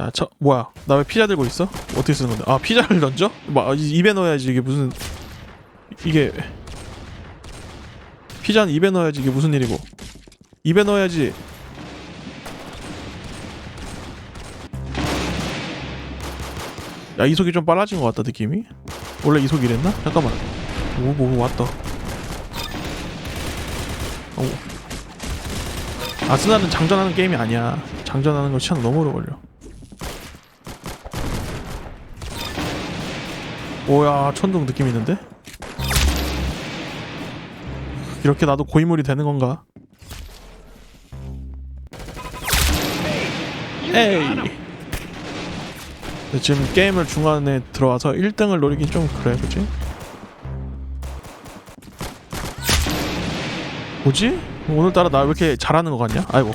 야, 저 뭐야? 나 왜 피자 들고 있어? 어떻게 쓰는 건데? 아, 피자를 던져? 뭐 아, 입에 넣어야지 이게 무슨 이게 피자는 입에 넣어야지 이게 무슨 일이고? 입에 넣어야지. 야, 이속이 좀 빨라진 것 같다 느낌이. 원래 이속 이 랬나? 잠깐만. 오, 뭐 왔다. 오. 아스날은 장전하는 게임이 아니야. 장전하는 거 시간 너무 오래 걸려. 오야 천둥 느낌 있는데? 이렇게 나도 고인물이 되는 건가? 에이. 지금 게임을 중간에 들어와서 1등을 노리긴 좀 그래, 그지? 뭐지? 오늘따라 나 왜 이렇게 잘하는 거 같냐? 아이고.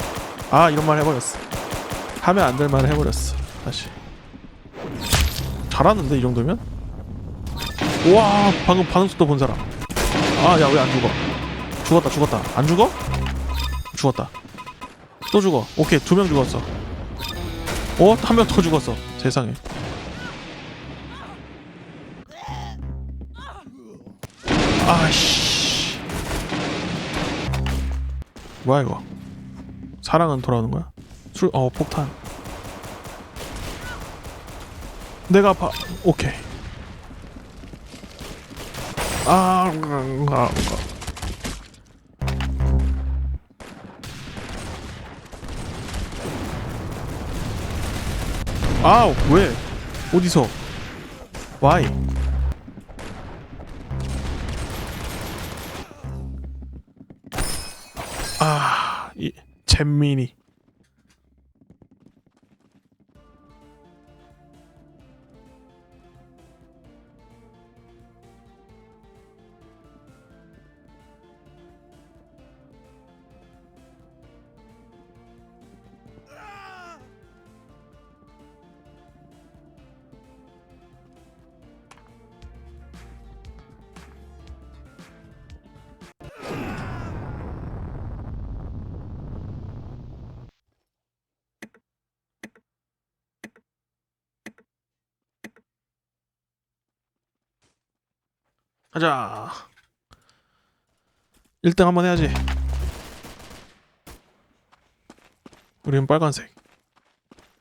아, 이런 말 해버렸어. 하면 안 될 말을 해버렸어. 다시. 잘하는데, 이 정도면? 와, 방금 반응 속도 본 사람. 아, 야, 왜 안 죽어? 죽었다, 죽었다. 안 죽어? 죽었다. 또 죽어. 오케이, 두 명 죽었어. 어? 한 명 더 죽었어. 세상에. 아씨. 뭐야 이거? 사랑은 돌아오는 거야? 술, 어 폭탄. 내가 봐. 오케이. 아, 아, 아, 아, 왜? 어디서? Why? 아, 이 잼민이. 가자. 1등 한번 해야지. 우리는 빨간색.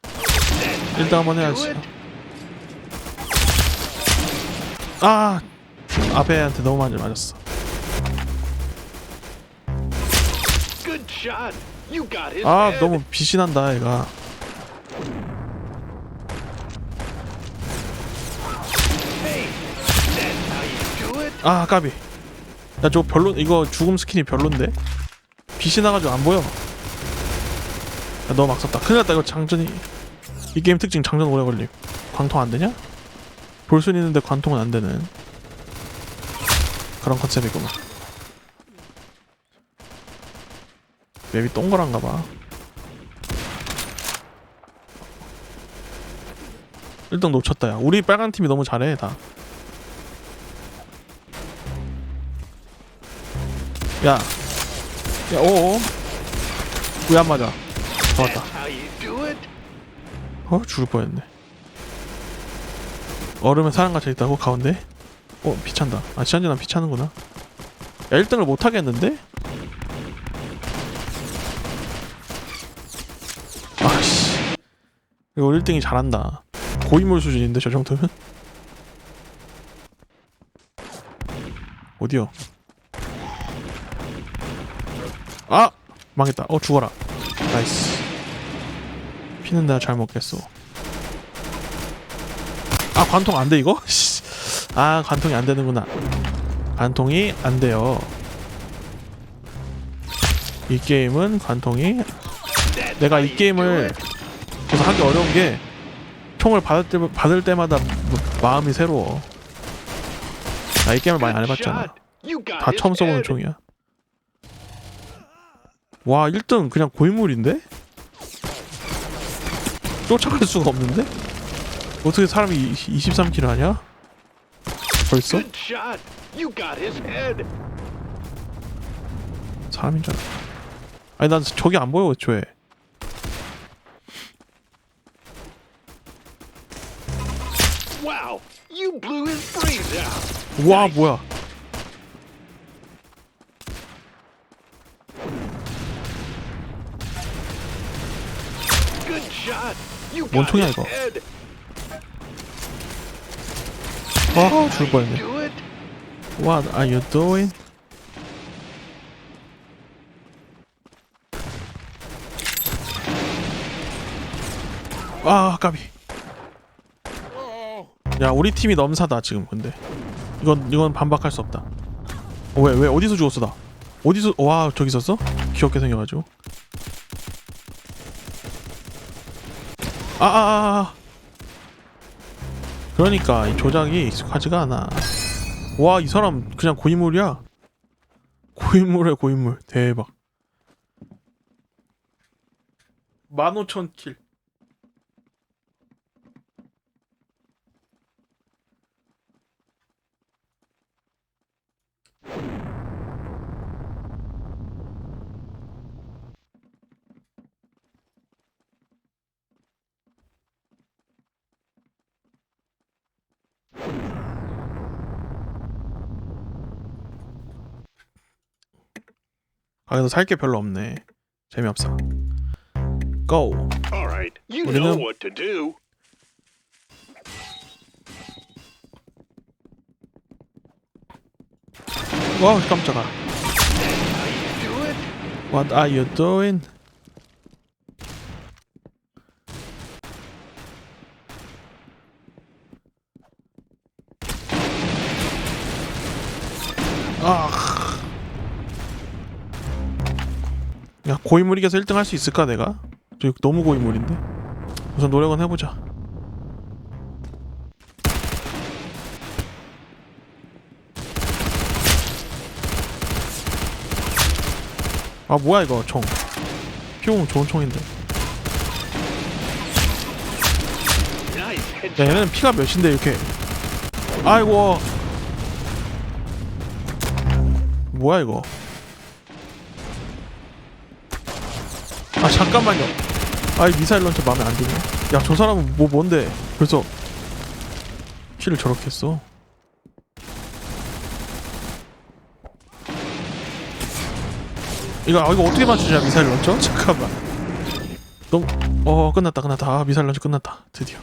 1등 한번 해야지. 아, 아베한테 너무 많이 맞았어. 아. 너무 빛이 난다, 얘가. Hey, that's how you do it. 아, 까비. 야, 저거 별로 이거 죽음 스킨이 별론데. 빛이 나가지고 안 보여. 야, 너무 막 썼다. 큰일 났다. 이거 장전이 이 게임 특징 장전 오래 걸림. 광통 안 되냐? 볼 수는 있는데 관통은 안 되는 그런 컨셉이구만. 맵이 동그란가 봐. 1등 놓쳤다 야. 우리 빨간 팀이 너무 잘해 다. 야. 야. 왜안 맞아? 잡았다. 어? 죽을 뻔했네. 얼음에 사람 갇혀 있다고 가운데? 어, 피찬다. 아, 지난주에 난 피차는구나. 야, 1등을 못 하겠는데? 아씨. 이거 1등이 잘한다. 고인물 수준인데 저 정도면? 어디요? 아! 망했다. 어, 죽어라. 나이스. 피는 내가 잘 먹겠어. 아 관통 안 돼 이거? 씨. 아 관통이 안 되는구나. 관통이 안 돼요. 이 게임은 관통이 내가 이 게임을. 그래서 하기 어려운 게 총을 받을 때 받을 때마다 뭐- 마음이 새로워. 나 이 게임을 많이 안 해봤잖아. 다 처음 써보는. 총이야. 와 1등 그냥 고인물인데? 쫓아갈 수가 없는데? 어떻게 사람이 23킬 하냐? 벌써? 사람인 줄 알아. 아니 난 저기 안 보여 애초에. 와 뭐야 뭔 총이야, 이거? 아 죽을 뻔했네. What are you doing? 아 까비. 야 우리 팀이 넘사다 지금 근데. 이건 이건 반박할 수 없다. 왜왜 어디서 죽었어 나? 어디서 와 저기 있었어? 귀엽게 생겨가지고 아아아 아, 아. 그러니까 이 조작이 익숙하지가 않아. 와 이 사람 그냥 고인물이야? 고인물에 고인물. 대박. 15,000킬 아 그래서 살 게 별로 없네 재미없어 고! All right, you know know- what to do. 와 깜짝아 Do it. What are you doing? 고인물 이 겨서 1등 할 수 있을까 내가? 저 너무 고인물인데. 우선 노력은 해보자. 아 뭐야 이거 총. 피용 좋은 총인데. 야. 얘는 피가 몇인데 이렇게 아이고 뭐야 이거 아 잠깐만요. 아이 미사일 런처 마음에 안 드네. 야 저 사람은 뭐 뭔데? 벌써 키를 저렇게 했어? 이거 아, 이거 어떻게 맞추냐 미사일 런처? 잠깐만. 너무 어 끝났다 끝났다. 아 미사일 런처 끝났다. 드디어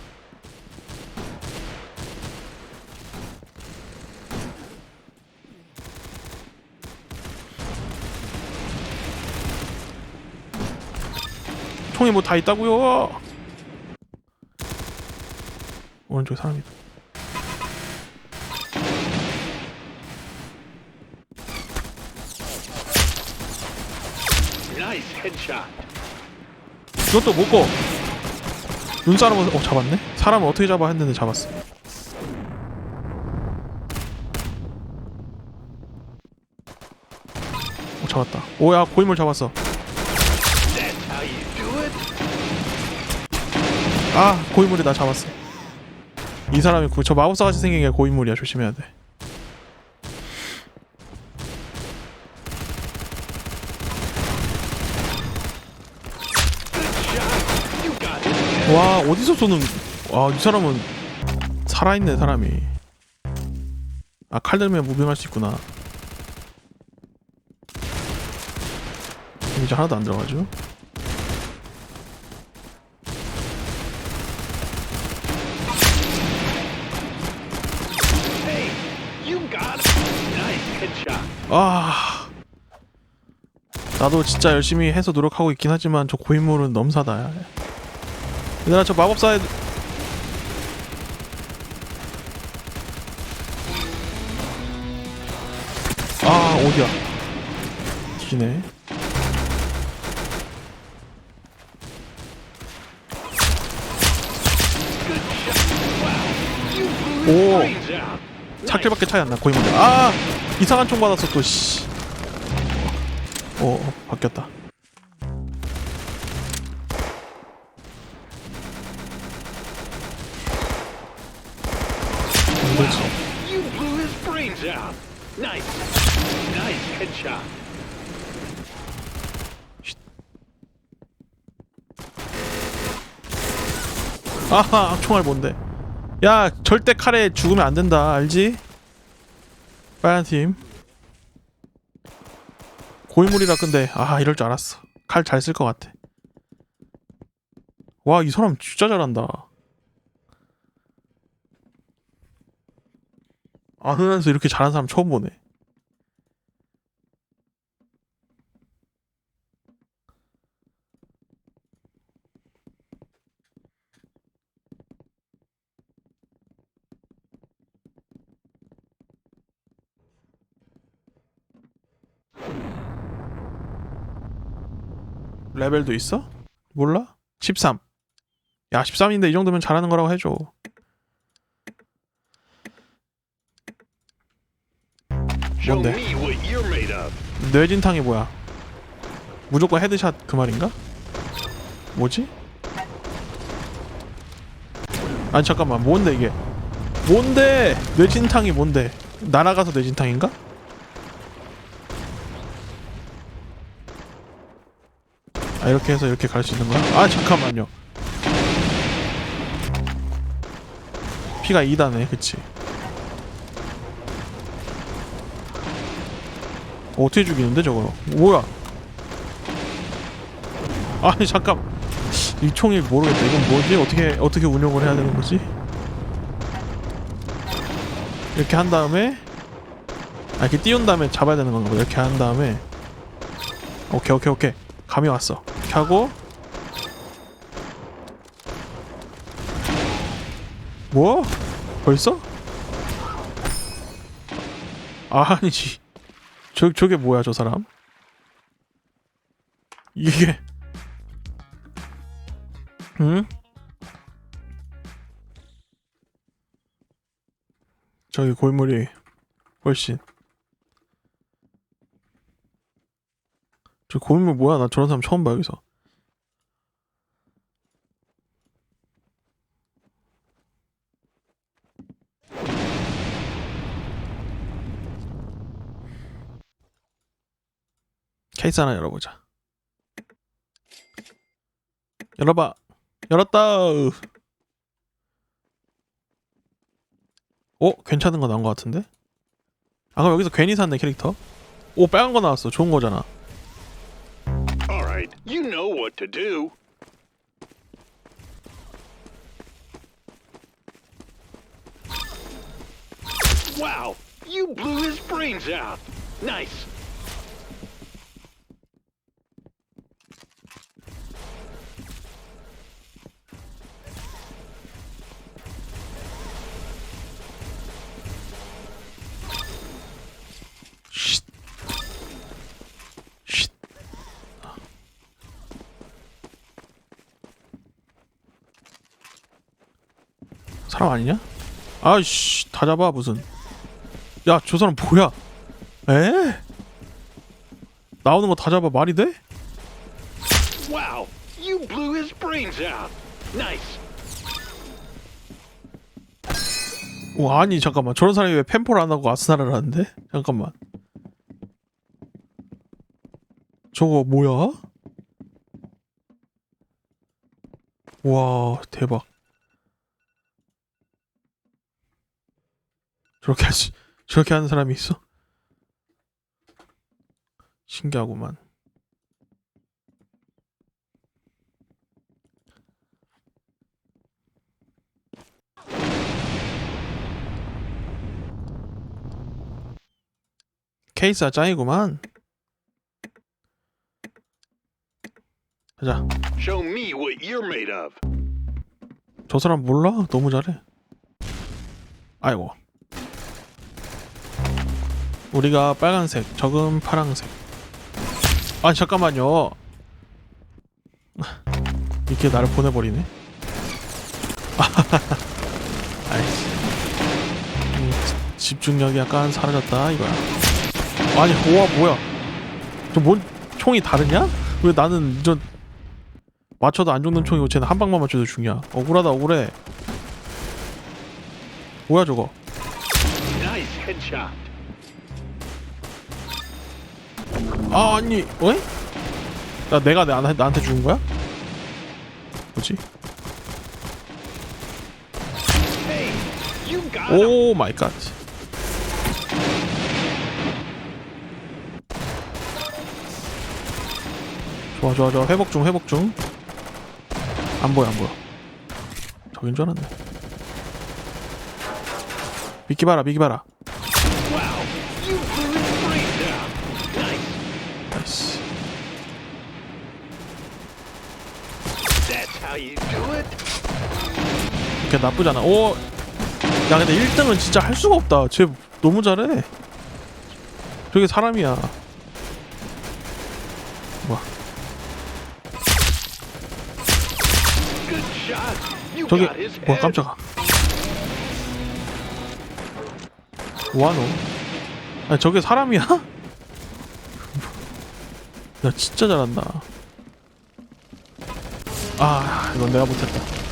총이 뭐다 있다고요? 오른쪽에 사람이다. Nice headshot. 이것도 못 거. 눈사람을 어 잡았네? 사람을 어떻게 잡아 했는데 잡았어. 어 잡았다. 오야 고인물 잡았어. 아 고인물이 나 잡았어. 이 사람이 그, 저 마법사 같이 생긴 게 고인물이야 조심해야 돼. 와 어디서 쏘는? 와 이 사람은 살아있네 사람이. 아 칼 들면 무빙할 수 있구나. 이제 하나도 안 들어가죠? Hey, you got it. Nice headshot. 아 나도 진짜 열심히 해서 노력하고 있긴 하지만 저 고인물은 넘사다. 얘들아 저 마법사에 아 어디야? 기네. Good Oh. 차킬밖에 차이 안 나. 고인물. 아 이상한 총 받았어 또 씨. 어, 어 바뀌었다. 안 되지. You blew his brains out. Nice. Nice headshot. 아하 총알 뭔데? 야 절대 칼에 죽으면 안 된다 알지? 빨간 팀. 고인물이라 근데 아 이럴 줄 알았어. 칼 잘 쓸 것 같아. 와 이 사람 진짜 잘한다. 아흔한서 이렇게 잘하는 사람 처음 보네 레벨도 있어? 몰라? 13. 야, 13인데 이 정도면 잘하는 거라고 해줘. 뭔데? 뇌진탕이 뭐야? 무조건 헤드샷 그 말인가? 뭐지? 아니 잠깐만 뭔데 이게? 뭔데? 뇌진탕이 뭔데? 날아가서 뇌진탕인가? 아 이렇게 해서 이렇게 갈 수 있는 거야? 아 잠깐만요. 피가 2다네, 그치? 어떻게 죽이는데 저거? 뭐야? 아니 잠깐 이 총이 모르겠다. 이건 뭐지? 어떻게 어떻게 운영을 해야 되는 거지? 이렇게 한 다음에 아 이렇게 띄운 다음에 잡아야 되는 건가 봐. 이렇게 한 다음에 오케이 오케이 오케이 감이 왔어. 하고 뭐? 벌써? 아니지. 저 저게 뭐야 저 사람? 이게 응? 저기 골물이 훨씬 저 골물 뭐야 나 저런 사람 처음 봐 여기서 케이스 하나 열어보자 열어봐 열었다 어? 괜찮은 거 나온 거 같은데? 아 그럼 여기서 괜히 샀네 캐릭터? 오 빨간 거 나왔어 좋은 거잖아 All right, you know what to do. Wow, you blew his brains out. Nice. 사람 아니냐? 아이씨 다 잡아 무슨 야 저 사람 뭐야 에? 나오는 거 다 잡아 말이 돼? Wow, you blew his brains out. Nice. 와 아니 잠깐만 저런 사람이 왜 펜포를 안 하고 아스날을 하는데? 잠깐만 저거 뭐야? 와 대박 저렇게 할수 저렇게 하는 사람이 있어? 신기하구만 케이스가 짱이구만 가자 Show me what you're made of. 저 사람 몰라? 너무 잘해. 아이고. 우리가 빨간색, 적은 파랑색. 아 잠깐만요. 이렇게 나를 보내버리네. 아이씨. 음, 집중력이 약간 사라졌다 이거야. 아니 우와 뭐야? 저뭔 총이 다르냐? 왜 나는 저 맞춰도 안 죽는 총이고 쟤는 한 방만 맞춰도 죽냐? 억울하다 억울해. 뭐야 저거? Nice headshot. 아 아니, 어? 야 내가 나, 나한테 죽은 거야? 뭐지? 오 마이 갓. 좋아 좋아 좋아 회복 중 회복 중. 안 보여 안 보여. 저긴 줄 알았네. 미끼 봐라 미끼 봐라. Wow. You blew his brains out. Nice. 나이스. That's how you do it. 이렇게 나쁘잖아. 오. 야 근데 1등은 진짜 할 수가 없다. 쟤 너무 잘해. 저게 사람이야. 뭐야? His 뭐야. 깜짝아. 와노. 아니 저게 사람이야? 야 진짜 잘한다. 아 이건 내가 못했다.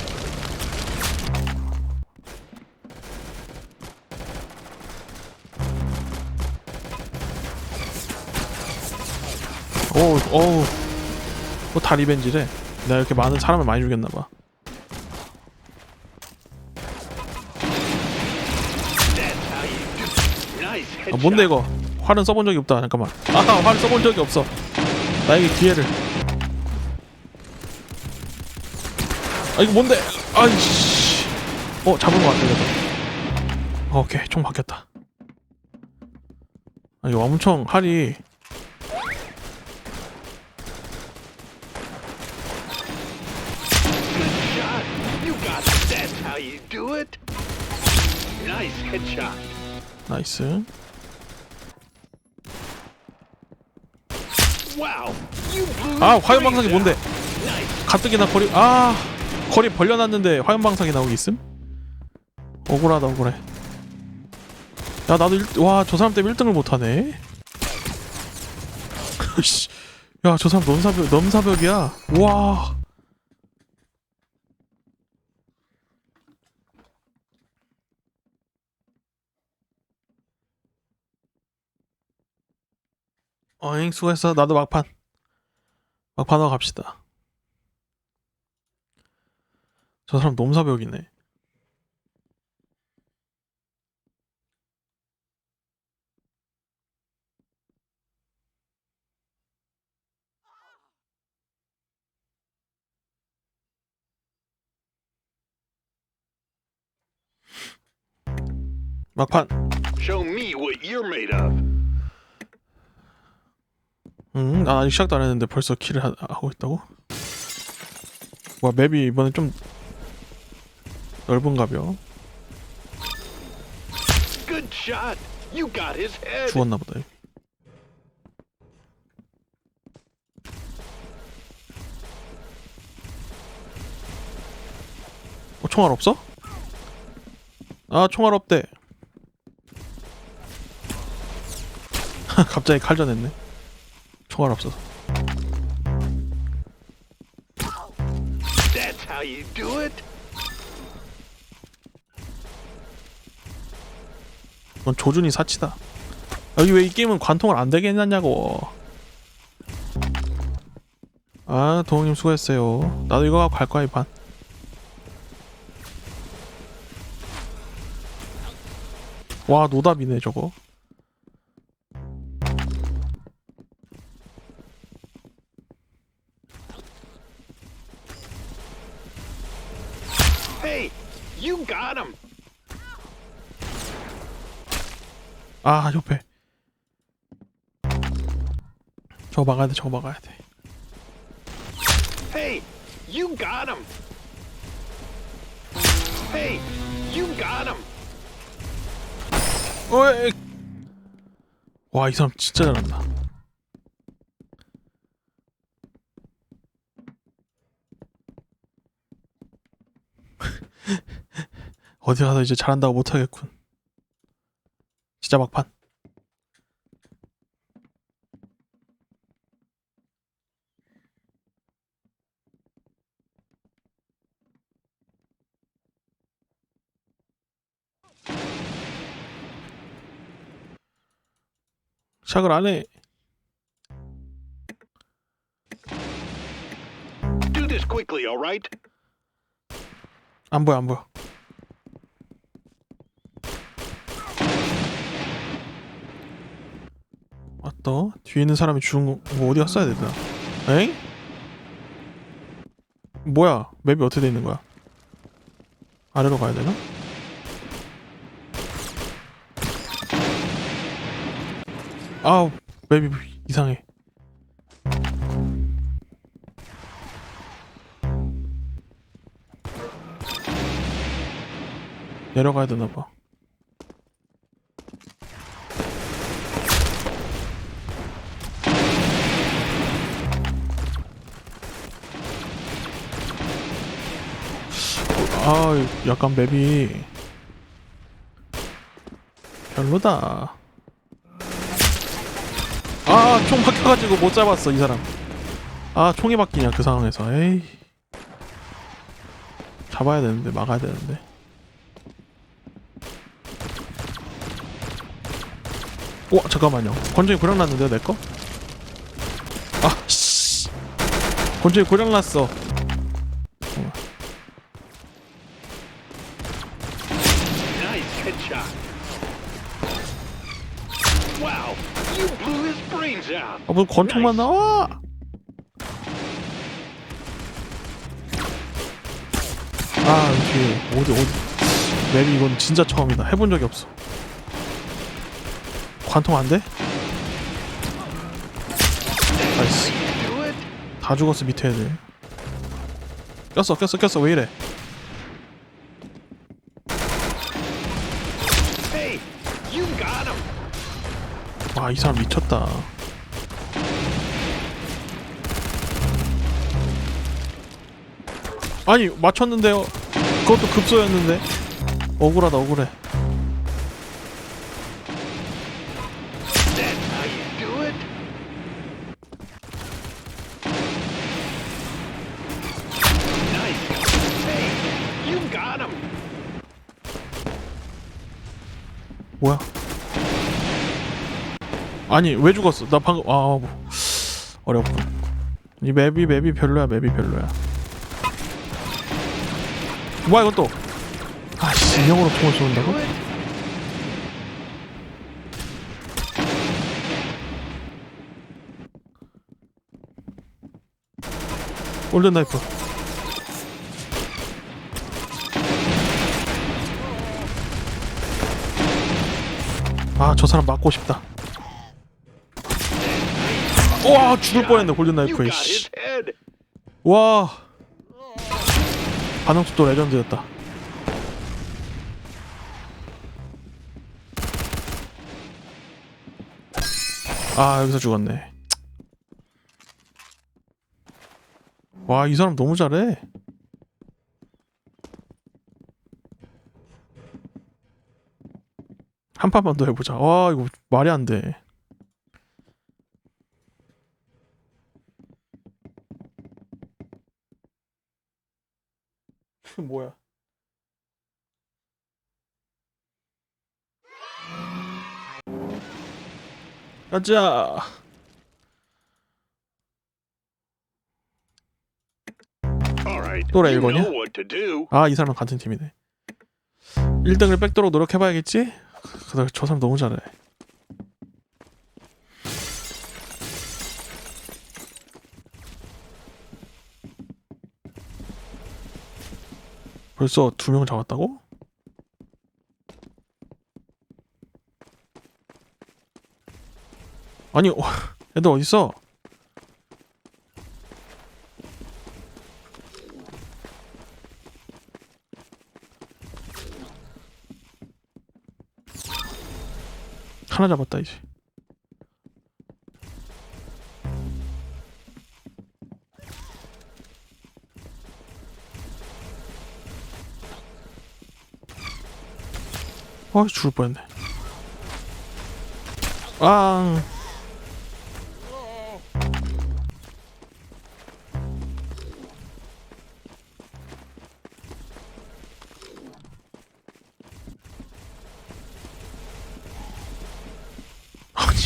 어우. 뭐다 리벤지래. 내가 이렇게 많은 사람을 많이 죽였나봐. 아. 뭔데 이거? 활은 써본 적이 없다. 잠깐만. 아활 써본 적이 없어. 나에게 기회를. 아 이거 뭔데? 아이씨. 어 잡은 거 같아 그래도 어, 오케이. 총 바뀌었다. 아 이거 엄청 활이 Good shot. You got it. That's how you do it. Nice headshot. 나이스 Wow. You blew 아 화염 방사기 brains 뭔데. Nice. 가뜩이나 거리 아 거리 벌려놨는데 화염 방사기 나오기 있음? 억울하다 억울해 야 나도 와저 사람 때문에 1등을 못하네 야저 사람 넘사벽 넘사벽이야 와 어잉 수고했어 나도 막판 막판하고 갑시다 저 사람 넘사벽이네. 막판. Show me what you're made of. 응, 난 아직 시작도 안 했는데 벌써 킬을 하, 하고 있다고? 와 맵이 이번에 좀 넓은가벼. 죽었나 보다. 어, 총알 없어? 아, 총알 없대. 갑자기 칼전했네. 총알 없어서. That's how you do it. 넌 조준이 사치다. 여기 왜 이 게임은 관통을 안 되게 해놨냐고. 아, 도훈님 수고했어요. 나도 이거 갖고 갈 거야, 이 판. 와, 노답이네, 저거. 아, 옆에. 저거 막아야 돼, 저거 막아야 돼. Hey, you got him. Hey, you got him. 어이. 와, 이 사람 진짜 잘한다. 어디 가서 이제 잘한다고 못하겠군. 진짜 막판. 시작을 안 해. Do this quickly, all right? 안 보여, 안 보여. 또 뒤에 있는 사람이 죽은 거뭐 어디 갔어야 되나? 엥? 뭐야? 맵이 어떻게 돼 있는 거야? 아래로 가야 되나? 아우 맵이 이상해. 내려가야 되나 봐. 아, 약간 맵이 별로다. 아, 총 박혀가지고 못 잡았어 이 사람. 아, 총이 바뀌냐 그 상황에서. 에이. 잡아야 되는데 막아야 되는데. 오, 잠깐만요. 건조기 고장 났는데요, 내 거? 아, 씨. 건조기 고장 났어. Nice headshot. Wow, you blew his brains out. 아, 무슨 권총만 나와? 아, 여기 어디 어디 맵이 이건 진짜 처음이다. 해본 적이 없어. 관통 안 돼? 나이스. 다 죽었어 밑에 애들. 꼈어 꼈어 꼈어 왜 이래? Hey, you got him. 와 이 사람 미쳤다. 아니 맞췄는데요. 그것도 급소였는데. 억울하다 억울해. That's how you do it. Nice. Hey, you got him. 뭐야? 아니 왜 죽었어? 나 방금 아 뭐. 어렵군. 이 맵이 맵이 별로야 맵이 별로야. 뭐야 이건 또? 아씨 인형으로 총을 it. 골든 나이프. 아 저 사람 맞고 싶다. 와 죽을 뻔했네 골든 나이프에. 씨. 와 반응 속도 레전드였다. 아 여기서 죽었네. 와 이 사람 너무 잘해. 한 판만 더 해보자. 와 이거 말이 안 돼. 뭐야? 가자. 또래 you. 아이 사람은 같은 팀이네. 1등을 뺏도록 노력해봐야겠지? 그래 저 사람 너무 잘해. 벌써 두 명 잡았다고? 아니 어, 애들 어딨어? 하나 잡았다 이제. 아 죽을 뻔했네. 아. 아니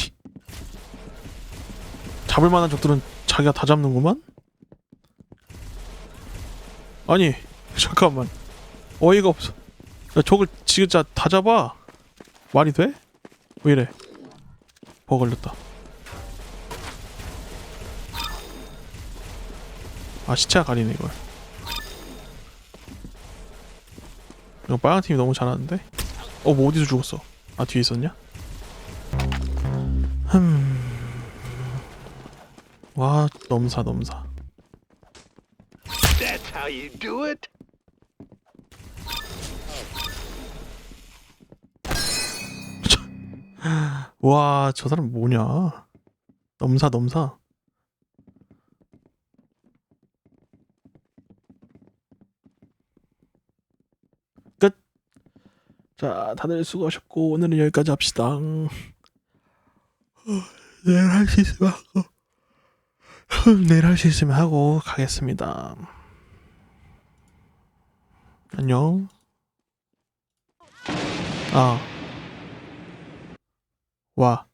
잡을 만한 적들은 자기가 다 잡는구만? 아니 잠깐만 어이가 없어 야 저걸 진짜 다 잡아 말이 돼? 왜 이래 버 걸렸다 아 시차가 가리네 이걸 이거 빨간 팀이 너무 잘하는데? 어 뭐 어디서 죽었어? 아 뒤에 있었냐? 흠... 와 넘사 넘사 That's how you do it. 와 저 사람 뭐냐? 넘사 넘사. 끝. 자 다들 수고하셨고 오늘은 여기까지 합시다. 어, 내일 할 수 있으면 하고. 내일 할 수 있으면 하고 가겠습니다. 안녕. 아 와.